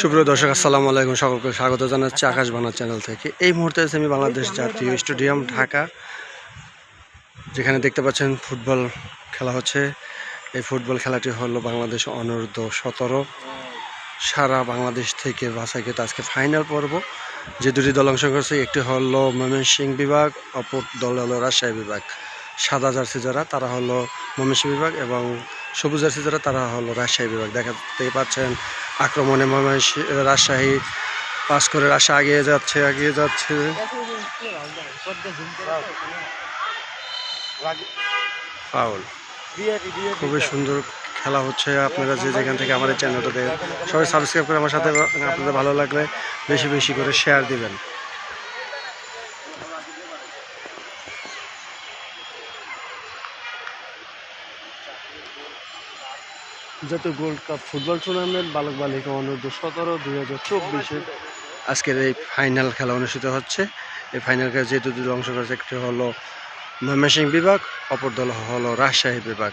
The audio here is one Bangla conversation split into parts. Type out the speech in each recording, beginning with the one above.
সুপ্রিয় দর্শক, আসসালামু আলাইকুম। সকলকে স্বাগত জানাচ্ছি আকাশ বাংলা চ্যানেল থেকে। এই মুহূর্তে আছি আমি বাংলাদেশ জাতীয় স্টেডিয়াম ঢাকা, যেখানে দেখতে পাচ্ছেন ফুটবল খেলা হচ্ছে। এই ফুটবল খেলাটি হলো বাংলাদেশ অনূর্ধ্ব সতেরো। সারা বাংলাদেশ থেকে বাছাইকৃত আজকে ফাইনাল পর্ব। যে দুটি দল অংশ করছে, একটি হলো ময়মনসিংহ বিভাগ, অপর দল হলো রাজশাহী বিভাগ। সাদা জার্সি যারা, তারা হলো ময়মনসিংহ বিভাগ এবং সবুজ জার্সি যারা, তারা হলো রাজশাহী বিভাগ। দেখাতে পাচ্ছেন আক্রমণে রাজশাহী পাস করে রাজশাহী আগিয়ে যাচ্ছে আগিয়ে যাচ্ছে। খুবই সুন্দর খেলা হচ্ছে আপনারা যে যেখান থেকে আমাদের চ্যানেলটা দেখেন। সবাই সাবস্ক্রাইব করে আমার সাথে, আপনাদের ভালো লাগলে বেশি বেশি করে শেয়ার দিবেন। জাতীয় গোল্ড কাপ ফুটবল টুর্নামেন্ট বালক বালিকা অনূর্ধ্ব সতেরো দুই হাজার চব্বিশে। আজকের এই ফাইনাল খেলা অনুষ্ঠিত হচ্ছে। এই ফাইনাল খেলা যেহেতু দুটো অংশ করেছে একটি হলো ময়মনসিংহ বিভাগ অপর দল হলো রাজশাহী বিভাগ।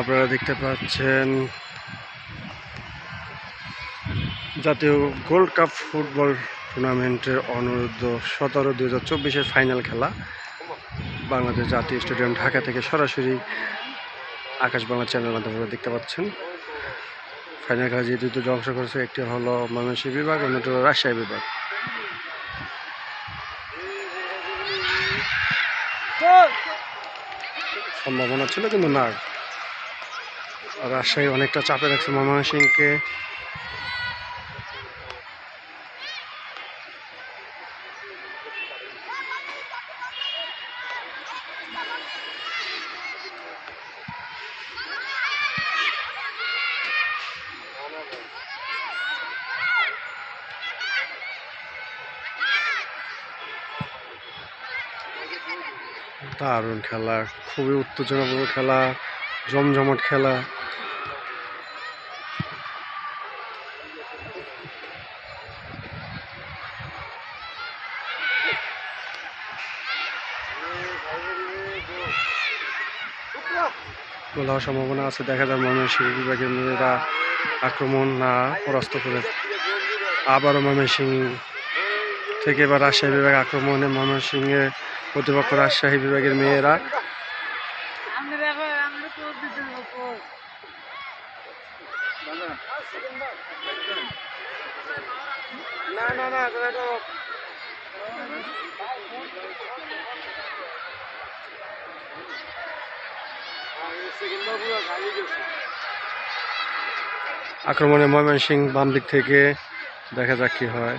আপনারা দেখতে পাচ্ছেন জাতীয় গোল্ড কাপ ফুটবল টুর্নামেন্টের অনূর্ধ্ব সতেরো দুই হাজার চব্বিশের ফাইনাল খেলা। বাংলাদেশ জাতীয় স্টেডিয়াম ঢাকা থেকে সরাসরি আকাশ বাংলা চ্যানেল মাধ্যমে দেখতে পাচ্ছেন। ফাইনাল খেলা যে দুটো অংশ করেছে, একটি হলো ময়মনসিংহ বিভাগ, অন্যটি হলো রাজশাহী বিভাগ। সম্ভাবনা ছিল কিন্তু না। রাজশাহী অনেকটা চাপে রাখছে ময়মনসিংহকে দারুণ খেলা, খুবই উত্তেজনাপূর্ণ খেলা, জমজমাট খেলা। গোল হওয়ার সম্ভাবনা আছে, দেখা যায় ময়মনসিংহ বিভাগের মেয়েরা আক্রমণ না পরাস্ত করে। আবারও ময়মনসিংহ থেকে এবার রাজশাহী বিভাগ আক্রমণে ময়মনসিংহে প্রতিপক্ষ রাজশাহী বিভাগের মেয়েরা। আক্রমণে ময়মনসিংহ বাম দিক থেকে দেখা যাক কি হয়।